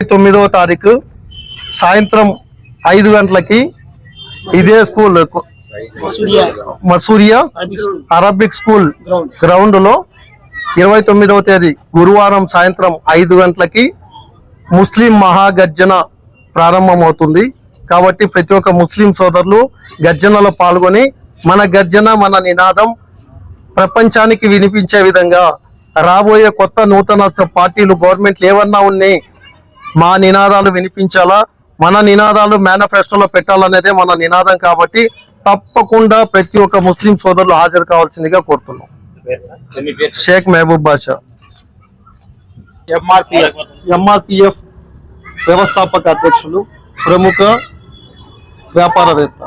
తొమ్మిదవ తారీఖు సాయంత్రం ఐదు గంటలకి ఇదే స్కూల్ మసూరియా. Arabic school. గ్రౌండ్లో ఇరవై తొమ్మిదవ తేదీ గురువారం సాయంత్రం ఐదు గంటలకి ముస్లిం మహాగర్జన ప్రారంభమవుతుంది. కాబట్టి ప్రతి ఒక్క ముస్లిం సోదరులు గర్జనలో పాల్గొని మన గర్జన మన నినాదం ప్రపంచానికి వినిపించే విధంగా రాబోయే కొత్త నూతన పార్టీలు గవర్నమెంట్లు ఏమన్నా ఉన్నాయి మా నినాదాలు వినిపించాలా? మన నినాదాలు మేనిఫెస్టోలో పెట్టాలనేదే మన నినాదం కాబట్టి తప్పకుండా ప్రతి ఒక్క ముస్లిం సోదరులు హాజరు కావాల్సిందిగా కోరుతున్నాం. షేక్ మహబూబ్ బాషా ఎంఆర్పిఎఫ్ ఎంఆర్పిఎఫ్ వ్యవస్థాపక అధ్యక్షులు ప్రముఖ వ్యాపారవేత్త.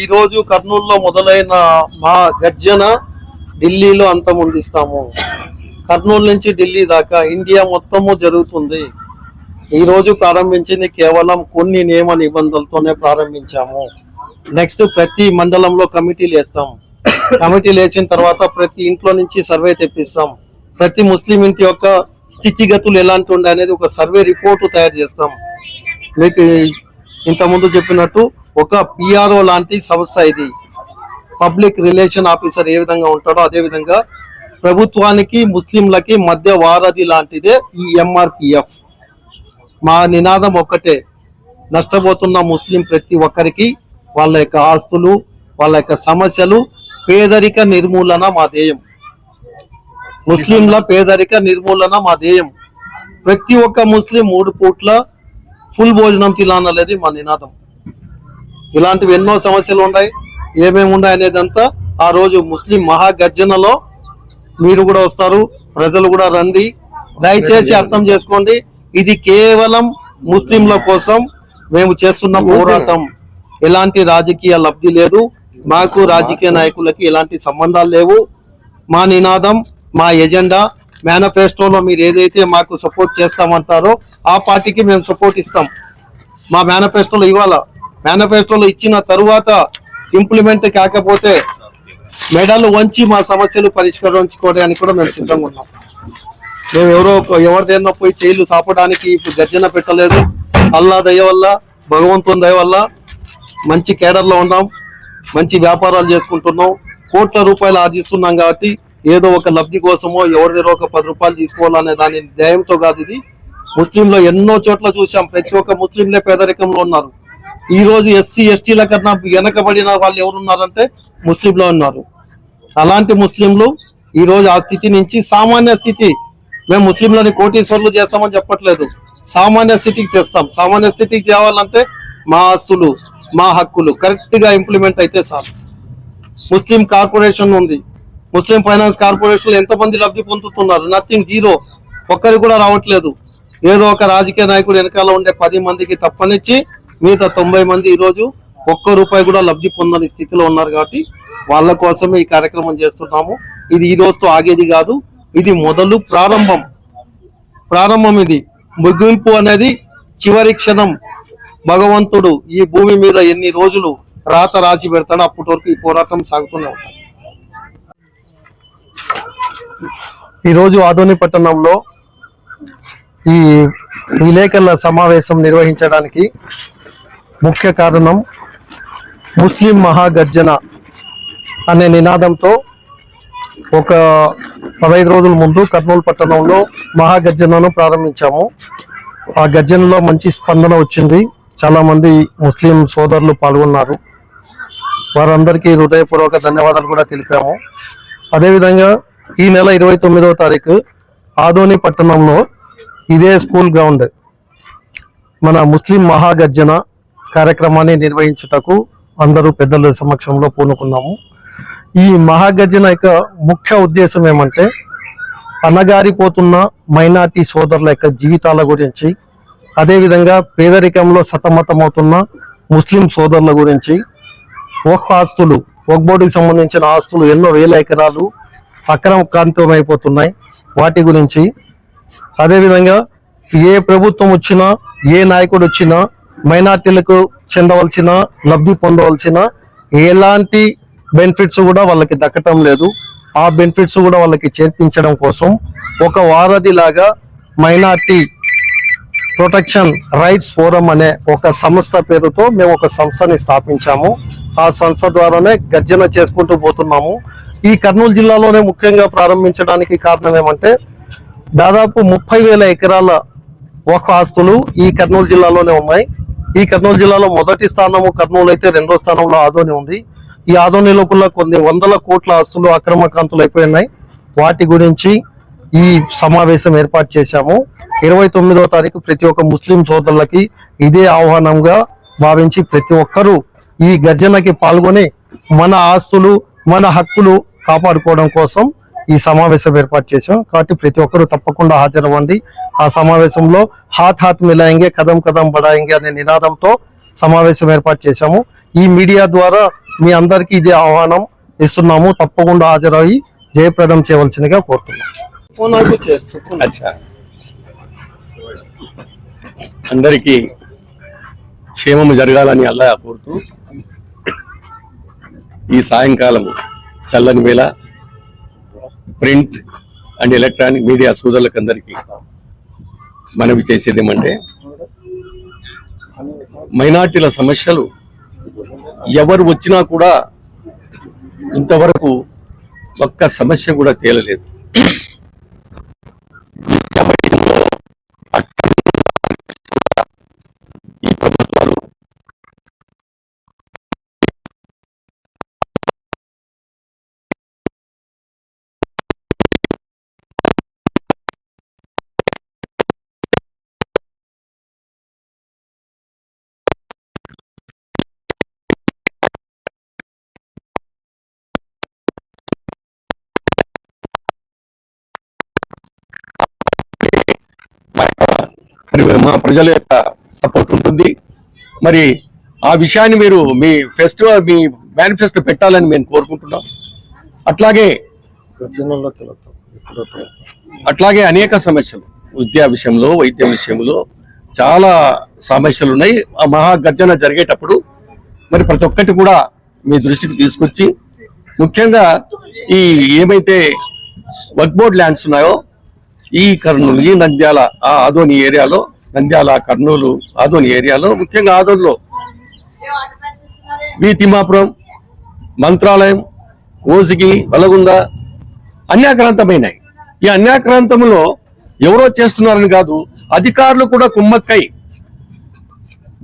ఈ రోజు కర్నూలులో మొదలైన మా గర్జన ఢిల్లీలో అంతమొందిస్తాము కర్నూలు నుంచి ఢిల్లీ దాకా ఇండియా మొత్తము జరుగుతుంది. ఈ రోజు ప్రారంభించింది కేవలం కొన్ని నియమ నిబంధనలతోనే ప్రారంభించాము. నెక్స్ట్ ప్రతి మండలంలో కమిటీలు వేస్తాం. కమిటీలు వేసిన తర్వాత ప్రతి ఇంట్లో నుంచి సర్వే తెప్పిస్తాం. ప్రతి ముస్లిం ఇంటి యొక్క స్థితిగతులు ఎలాంటి ఉండే అనేది ఒక సర్వే రిపోర్ట్ తయారు చేస్తాం. మీకు ఇంతకుముందు చెప్పినట్టు ఒక పిఆర్ఓ లాంటి సంస్థ ఇది. పబ్లిక్ రిలేషన్ ఆఫీసర్ ఏ విధంగా ఉంటాడో అదే విధంగా ప్రభుత్వానికి ముస్లింలకి మధ్య వారధి లాంటిదే ఈ ఎంఆర్పిఎఫ్ మా నినాదం ఒక్కటే నష్టపోతున్న ముస్లిం ప్రతి ఒక్కరికి వాళ్ళ యొక్క ఆస్తులు వాళ్ళ యొక్క సమస్యలు పేదరిక నిర్మూలన మా ధ్యేయం. ముస్లింల పేదరిక నిర్మూలన మా ధ్యేయం. ప్రతి ఒక్క ముస్లిం మూడు పూట్ల ఫుల్ భోజనం తినాలనేది మా నినాదం. ఇలాంటివి ఎన్నో సమస్యలు ఉన్నాయి. ఏమేమి ఉన్నాయి అనేదంతా ఆ రోజు ముస్లిం మహాగర్జనలో మీరు కూడా వస్తారు ప్రజలు కూడా రండి. దయచేసి అర్థం చేసుకోండి ఇది కేవలం ముస్లింల కోసం మేము చేస్తున్న పోరాటం. ఎలాంటి రాజకీయ లబ్ధి లేదు. మాకు రాజకీయ నాయకులకి ఎలాంటి సంబంధాలు లేవు. మా నినాదం మా ఎజెండా మేనిఫెస్టోలో మీరు ఏదైతే మాకు సపోర్ట్ చేస్తామంటారో ఆ పార్టీకి మేము సపోర్ట్ ఇస్తాం. మా మేనిఫెస్టోలో ఇవాళ మేనిఫెస్టోలో ఇచ్చిన తరువాత ఇంప్లిమెంట్ కాకపోతే మెడలు వంచి మా సమస్యలు పరిష్కరించుకోవడానికి కూడా మేము సిద్ధంగా ఉన్నాం. మేము ఎవరో ఒక- ఎవరిదైనా పోయి చేయలు సాపడానికి ఇప్పుడు గర్జన పెట్టలేదు. అల్లా దయ వల్ల భగవంతుని దయ వల్ల మంచి కేడర్లో ఉన్నాం. మంచి వ్యాపారాలు చేసుకుంటున్నాం. కోట్ల రూపాయలు ఆర్జిస్తున్నాం కాబట్టి ఏదో ఒక లబ్ధి కోసమో ఎవరిదో ఒక పది రూపాయలు తీసుకోవాలనే దాని ధ్యేయంతో కాదు ఇది. ముస్లింలో ఎన్నో చోట్ల చూసాం ప్రతి ఒక్క ముస్లింలే పేదరికంలో ఉన్నారు. ఈ రోజు ఎస్సీ ఎస్టీల కన్నా వెనకబడిన వాళ్ళు ఎవరున్నారంటే ముస్లింలు ఉన్నారు. అలాంటి ముస్లింలు ఈ రోజు ఆ స్థితి నుంచి సామాన్య స్థితి. మేము ముస్లింలని కోటీశ్వర్లు చేస్తామని చెప్పట్లేదు. సామాన్య స్థితికి తెస్తాం. సామాన్య స్థితికి తేవాలంటే మా ఆస్తులు మా హక్కులు కరెక్ట్గా ఇంప్లిమెంట్ అయితే సార్. ముస్లిం కార్పొరేషన్ ఉంది. ముస్లిం ఫైనాన్స్ కార్పొరేషన్ ఎంతమంది లబ్ధి పొందుతున్నారు? Nothing zero. ఒక్కరికి కూడా రావట్లేదు. ఏదో ఒక రాజకీయ నాయకుడు వెనకాల ఉండే పది మందికి తప్పనిచ్చి మిగతా తొంభై మంది ఈరోజు ఒక్క రూపాయి కూడా లబ్ధి పొందని స్థితిలో ఉన్నారు కాబట్టి వాళ్ళ కోసమే ఈ కార్యక్రమం చేస్తున్నాము. ఇది ఈ రోజుతో ఆగేది కాదు. ఇది మొదలు ప్రారంభం. ప్రారంభం ఇది. ముగింపు అనేది చివరి క్షణం. భగవంతుడు ఈ భూమి మీద ఎన్ని రోజులు రాత రాసి పెడతాడో అప్పటి వరకు ఈ పోరాటం సాగుతూనే ఉంటుంది. ఈరోజు ఆదోని పట్టణంలో ఈ విలేకరుల సమావేశం నిర్వహించడానికి ముఖ్య కారణం ముస్లిం మహాగర్జన అనే నినాదంతో ఒక పదహైదు రోజుల ముందు కర్నూలు పట్టణంలో మహాగర్జనను ప్రారంభించాము. ఆ గర్జనలో మంచి స్పందన వచ్చింది. చాలామంది ముస్లిం సోదరులు పాల్గొన్నారు. వారందరికీ హృదయపూర్వక ధన్యవాదాలు కూడా తెలిపాము. అదేవిధంగా ఈ నెల ఇరవై తొమ్మిదవ తారీఖు ఆదోని పట్టణంలో ఇదే స్కూల్ గ్రౌండ్. మన ముస్లిం మహాగర్జన కార్యక్రమాన్ని నిర్వహించుటకు అందరూ పెద్దల సమక్షంలో పూనుకున్నాము. ఈ మహాగర్జన యొక్క ముఖ్య ఉద్దేశం ఏమంటే అణగారిపోతున్న మైనార్టీ సోదరుల యొక్క జీవితాల గురించి అదేవిధంగా పేదరికంలో సతమతమవుతున్న ముస్లిం సోదరుల గురించి ఒక్ ఆస్తులు ఒక్ సంబంధించిన ఆస్తులు ఎన్నో వేల ఎకరాలు అక్రమకాంతమైపోతున్నాయి వాటి గురించి అదేవిధంగా ఏ ప్రభుత్వం వచ్చినా ఏ నాయకుడు వచ్చినా మైనార్టీలకు చెందవలసిన లబ్ధి పొందవలసిన ఎలాంటి బెనిఫిట్స్ కూడా వాళ్ళకి దక్కటం లేదు. ఆ బెనిఫిట్స్ కూడా వాళ్ళకి చేర్పించడం కోసం ఒక వారధిలాగా మైనార్టీ ప్రొటెక్షన్ రైట్స్ ఫోరం అనే ఒక సంస్థ పేరుతో మేము ఒక సంస్థని స్థాపించాము. ఆ సంస్థ ద్వారానే గర్జన చేసుకుంటూ పోతున్నాము. ఈ కర్నూలు జిల్లాలోనే ముఖ్యంగా ప్రారంభించడానికి కారణం ఏమంటే దాదాపు ముప్పై వేల ఎకరాల ఒక ఆస్తులు ఈ కర్నూలు జిల్లాలోనే ఉన్నాయి. ఈ కర్నూలు జిల్లాలో మొదటి స్థానము కర్నూలు అయితే రెండో స్థానంలో ఆదోని ఉంది. ఈ ఆదోని లోపల కొన్ని వందల కోట్ల ఆస్తులు అక్రమకాంతులు అయిపోయినాయి. వాటి గురించి ఈ సమావేశం ఏర్పాటు చేశాము. ఇరవై తొమ్మిదవ తారీఖు ప్రతి ఒక్క ముస్లిం సోదరులకి ఇదే ఆహ్వానంగా భావించి ప్రతి ఒక్కరూ ఈ గర్జనకి పాల్గొని మన ఆస్తులు మన హక్కులు కాపాడుకోవడం కోసం ఈ సమావేశం ఏర్పాటు చేశాం. కాబట్టి ప్రతి ఒక్కరూ తప్పకుండా హాజరవ్వండి. ఆ సమావేశంలో హాత్ హాత్ మిలాయింగే కదం కదం బడాయింగే అనే నినాదంతో సమావేశం ఏర్పాటు చేశాము. ఈ మీడియా ద్వారా మీ అందరికీ ఇదే ఆహ్వానం ఇస్తున్నాము. తప్పకుండా హాజరయ్యి జయప్రదం చేయవలసిందిగా కోరుతున్నాం. ఫోన్ అచ్చా. అందరికీ క్షేమము జరగాలని అల్లా కోరుతూ ఈ సాయంకాలం చల్లని వేళ ప్రింట్ అండ్ ఎలక్ట్రానిక్ మీడియా సోదరులకు అందరికీ మనవి చేసేది ఏమంటే మైనార్టీల సమస్యలు ఎవరు వచ్చినా కూడా ఇంతవరకు ఒక్క సమస్య కూడా తేలలేదు. మరి మా ప్రజల యొక్క సపోర్ట్ ఉంటుంది. మరి ఆ విషయాన్ని మీరు మీ ఫెస్టివల్ మీ మేనిఫెస్టో పెట్టాలని మేము కోరుకుంటున్నాం. అట్లాగే అట్లాగే అనేక సమస్యలు విద్యా విషయంలో వైద్య విషయంలో చాలా సమస్యలు ఉన్నాయి. ఆ మహాగర్జన జరిగేటప్పుడు మరి ప్రతి ఒక్కటి కూడా మీ దృష్టికి తీసుకొచ్చి ముఖ్యంగా ఈ ఏమైతే వర్క్ బోర్డ్ ల్యాండ్స్ ఉన్నాయో ఈ కర్నూలు ఈ నంద్యాల ఆ ఆదోని ఏరియాలో నంద్యాల కర్నూలు ఆదోని ఏరియాలో ముఖ్యంగా ఆదోనిలో. వి తిమ్మాపురం మంత్రాలయం కోసిగి వలగుంద అన్యాక్రాంతమైనాయి. ఈ అన్యాక్రాంతంలో ఎవరో చేస్తున్నారని కాదు అధికారులు కూడా కుమ్మక్కై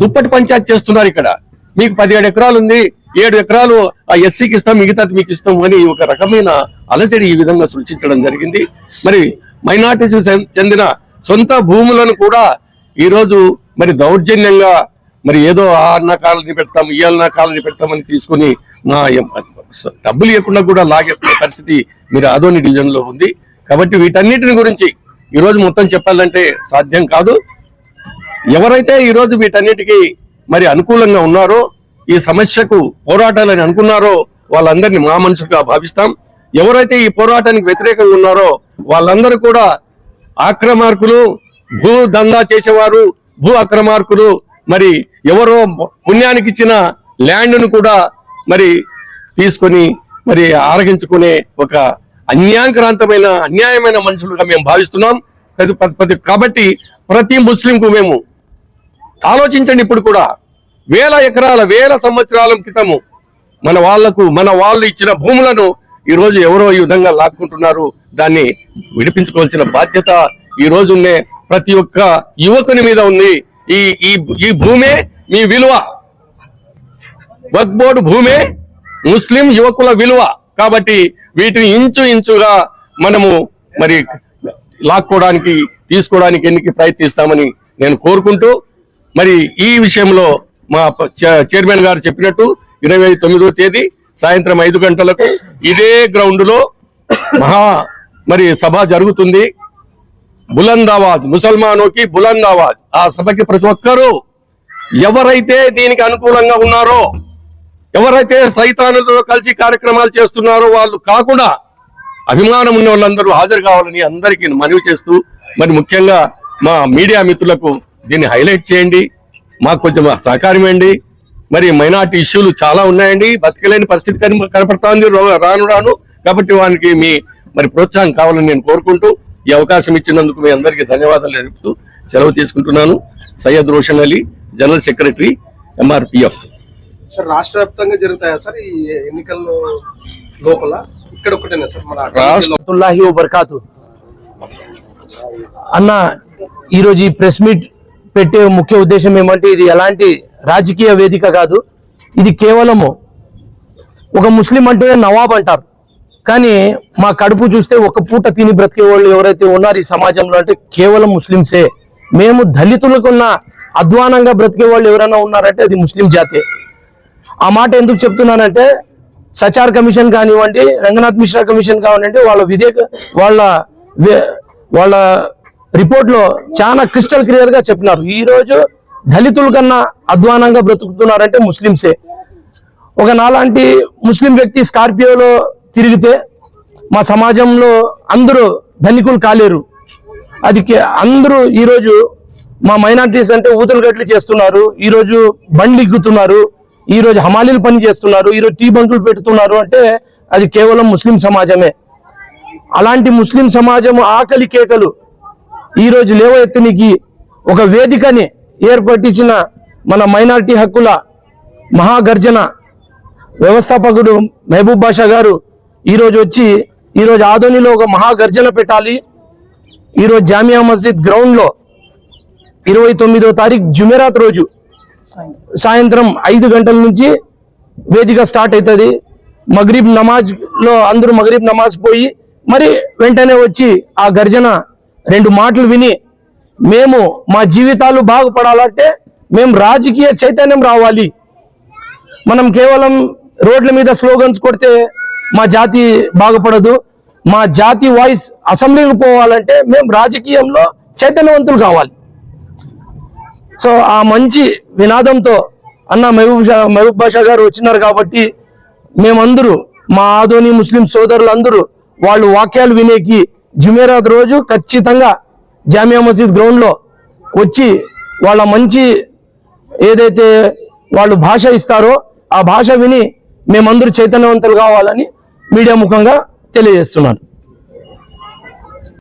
దుప్పటి పంచాయతీ చేస్తున్నారు ఇక్కడ. మీకు పదిహేడు ఎకరాలు ఉంది ఏడు ఎకరాలు ఆ ఎస్సీకి ఇస్తాం మిగతాది మీకు ఇస్తాం అని ఒక రకమైన అలజడి ఈ విధంగా సృష్టించడం జరిగింది. మరి మైనార్టీస్ చెందిన సొంత భూములను కూడా ఈరోజు మరి దౌర్జన్యంగా మరి ఏదో ఆ అన్న కాలనీ పెడతాం ఈ అన్న కాలనీ పెడతామని తీసుకుని నా డబ్బులు ఇవ్వకుండా కూడా లాగే పరిస్థితి మీరు ఆదోని డివిజన్లో ఉంది. కాబట్టి వీటన్నిటిని గురించి ఈరోజు మొత్తం చెప్పాలంటే సాధ్యం కాదు. ఎవరైతే ఈరోజు వీటన్నిటికీ మరి అనుకూలంగా ఉన్నారో ఈ సమస్యకు పోరాటాలని అనుకున్నారో వాళ్ళందరినీ మా మనుషులుగా భావిస్తాం. ఎవరైతే ఈ పోరాటానికి వ్యతిరేకంగా ఉన్నారో వాళ్ళందరూ కూడా ఆక్రమార్కులు భూ దందా చేసేవారు భూ అక్రమార్కులు మరి ఎవరో పుణ్యానికి ఇచ్చిన ల్యాండ్ను కూడా మరి తీసుకొని మరి ఆరగించుకునే ఒక అన్యాక్రాంతమైన అన్యాయమైన మనుషులుగా మేము భావిస్తున్నాం. ప్రతి- ప్రతి- ప్రతి- కాబట్టి ప్రతి ముస్లింకు మేము ఆలోచించండి ఇప్పుడు కూడా. వేల ఎకరాల వేల సంవత్సరాల క్రితము మన వాళ్ళకు మన వాళ్ళు ఇచ్చిన భూములను ఈ రోజు ఎవరో ఈ విధంగా లాక్కుంటున్నారు దాన్ని విడిపించుకోవాల్సిన బాధ్యత ఈ రోజు ఉండే ప్రతి ఒక్క యువకుని మీద ఉంది. ఈ ఈ ఈ భూమే మీ విలువ. వక్ బోర్డు భూమే ముస్లిం యువకుల విలువ. కాబట్టి వీటిని ఇంచు ఇంచుగా మనము మరి లాక్కోవడానికి తీసుకోవడానికి ఎన్నికి ప్రయత్నిస్తామని నేను కోరుకుంటూ మరి ఈ విషయంలో మా చ- చైర్మన్ గారు చెప్పినట్టు ఇరవై తొమ్మిదో తేదీ సాయంత్రం ఐదు గంటలకు ఇదే గ్రౌండ్లో మహా మరి సభ జరుగుతుంది. బులందాబాద్ ముసల్మానోకి బులందాబాద్ ఆ సభకి ప్రతి ఒక్కరూ ఎవరైతే దీనికి అనుకూలంగా ఉన్నారో ఎవరైతే సైతానులతో కలిసి కార్యక్రమాలు చేస్తున్నారో వాళ్ళు కాకుండా అభిమానం ఉన్న వాళ్ళందరూ హాజరు కావాలని అందరికీ మనవి చేస్తూ మరి ముఖ్యంగా మా మీడియా మిత్రులకు దీన్ని హైలైట్ చేయండి. మాకు కొంచెం సహకారం ఇవ్వండి. మరి మైనార్టీ ఇష్యూలు చాలా ఉన్నాయండి. బతకలేని పరిస్థితి కని కనపడతా ఉంది రో- రాను రాను కాబట్టి వానికి మీ మరి ప్రోత్సాహం కావాలని నేను కోరుకుంటూ ఈ అవకాశం ఇచ్చినందుకు మీ అందరికీ ధన్యవాదాలు తెలుపుతూ సెలవు తీసుకుంటున్నాను. Syed Roshan Ali general secretary MRPF. Sir రాష్ట్ర వ్యాప్తంగా జరుగుతాయా సార్ ఈ ఎన్నికల్లో లోపల? ఇక్కడ ఒకటేనా సార్? మన అన్న ఈరోజు ఈ ప్రెస్ మీట్ పెట్టే ముఖ్య ఉద్దేశం ఏమంటే ఇది ఎలాంటి రాజకీయ వేదిక కాదు. ఇది కేవలము ఒక ముస్లిం అంటే నవాబ్ అంటారు. కానీ మా కడుపు చూస్తే ఒక పూట తిని బ్రతికే వాళ్ళు ఎవరైతే ఉన్నారు ఈ సమాజంలో అంటే కేవలం ముస్లింసే. మేము దళితులకున్న అధ్వానంగా బ్రతికే వాళ్ళు ఎవరైనా ఉన్నారంటే అది ముస్లిం జాతే. ఆ మాట ఎందుకు చెప్తున్నానంటే సచార్ కమిషన్ కానివ్వండి రంగనాథ్ మిశ్రా కమిషన్ కానివ్వండి వాళ్ళ విధేక వాళ్ళ వాళ్ళ రిపోర్ట్లో చాలా క్రిస్టల్ క్లియర్గా చెప్పినారు. ఈరోజు దళితుల కన్నా అధ్వానంగా బ్రతుకుతున్నారంటే ముస్లింసే ఒక నాలాంటి ముస్లిం వ్యక్తి స్కార్పియోలో తిరిగితే మా సమాజంలో అందరూ ధనికులు కాలేరు. అది కే- అందరూ ఈరోజు మా మైనార్టీస్ అంటే ఊతలు గట్లు చేస్తున్నారు. ఈరోజు బండ్లు ఎక్కుతున్నారు ఈరోజు హమాలీలు పని చేస్తున్నారు. ఈరోజు టీ బంకులు పెడుతున్నారు అంటే అది కేవలం ముస్లిం సమాజమే. అలాంటి ముస్లిం సమాజం ఆకలి కేకలు. ఈరోజు లేవ ఎత్తునికి ఒక వేదికని ఏర్పటించిన మన మైనారిటీ హక్కుల మహాగర్జన వ్యవస్థాపకుడు మహబూబ్ బాషా గారు ఈరోజు వచ్చి ఈరోజు ఆదోనిలో ఒక మహాగర్జన పెట్టాలి. ఈరోజు జామియా మస్జిద్ గ్రౌండ్లో ఇరవై తొమ్మిదో తారీఖు జుమెరాత్ రోజు సాయంత్రం ఐదు గంటల నుంచి వేదిక స్టార్ట్ అవుతుంది. మగరీబ్ నమాజ్లో అందరూ మగరీబ్ నమాజ్ పోయి మరి వెంటనే వచ్చి ఆ గర్జన రెండు మాటలు విని మేము మా జీవితాలు బాగుపడాలంటే మేము రాజకీయ చైతన్యం రావాలి. మనం కేవలం రోడ్ల మీద స్లోగన్స్ కొడితే మా జాతి బాగుపడదు. మా జాతి వాయిస్ అసెంబ్లీకి పోవాలంటే మేము రాజకీయంలో చైతన్యవంతులు కావాలి. సో ఆ మంచి వినాదంతో అన్న మహబూబ్ షా మహబూబ్ బాషా గారు వచ్చినారు కాబట్టి మేమందరూ మా ఆదోని ముస్లిం సోదరులందరూ వాళ్ళు వాక్యాలు వినేకి జుమేరాత్ రోజు ఖచ్చితంగా జామియా మసీద్ గ్రౌండ్లో వచ్చి వాళ్ళ మంచి ఏదైతే వాళ్ళు భాష ఇస్తారో ఆ భాష విని మేమందరూ చైతన్యవంతులు కావాలని మీడియా ముఖంగా తెలియజేస్తున్నాను.